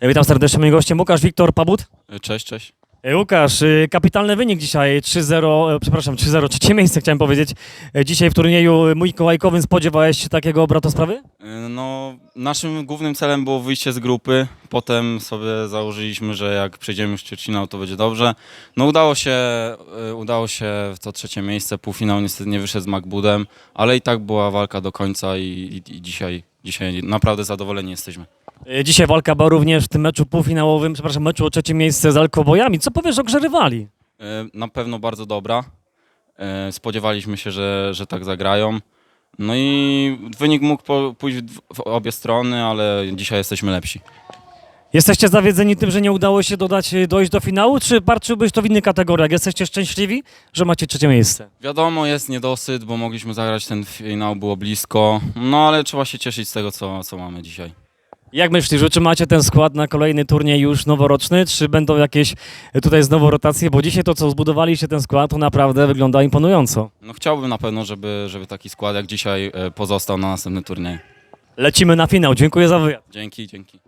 E, Witam serdecznie moim gościem Łukasz Wiktor Pabut. Cześć, cześć. E, Łukasz, e, kapitalny wynik dzisiaj 3-0, e, przepraszam, 3-0, trzecie miejsce chciałem powiedzieć. E, Dzisiaj w turnieju e, Mikołajkowym spodziewałeś się takiego obratu sprawy? Y, No, naszym głównym celem było wyjście z grupy. Potem sobie założyliśmy, że jak przejdziemy już ćwierćfinał, to będzie dobrze. No udało się, y, udało się w to trzecie miejsce. Półfinał niestety nie wyszedł z Macbudem, ale i tak była walka do końca i, i, i dzisiaj, dzisiaj naprawdę zadowoleni jesteśmy. E, Dzisiaj walka była również w tym meczu półfinałowym, przepraszam, meczu o trzecie miejsce z Alkobojami. Co powiesz o grze rywali? Y, Na pewno bardzo dobra. Y, Spodziewaliśmy się, że, że tak zagrają. No i wynik mógł po- pójść w w obie strony, ale dzisiaj jesteśmy lepsi. Jesteście zawiedzeni tym, że nie udało się dodać, e, dojść do finału, czy barczyłbyś to w innych kategoriach? Jesteście szczęśliwi, że macie trzecie miejsce? Wiadomo, jest niedosyt, bo mogliśmy zagrać ten finał, było blisko. No ale trzeba się cieszyć z tego, co, co mamy dzisiaj. Jak myślisz, że czy macie ten skład na kolejny turniej już noworoczny, czy będą jakieś tutaj znowu rotacje? Bo dzisiaj to, co zbudowaliście ten skład, to naprawdę wygląda imponująco. No chciałbym na pewno, żeby, żeby taki skład jak dzisiaj e, pozostał na następny turniej. Lecimy na finał. Dziękuję za wywiad. Dzięki, dzięki.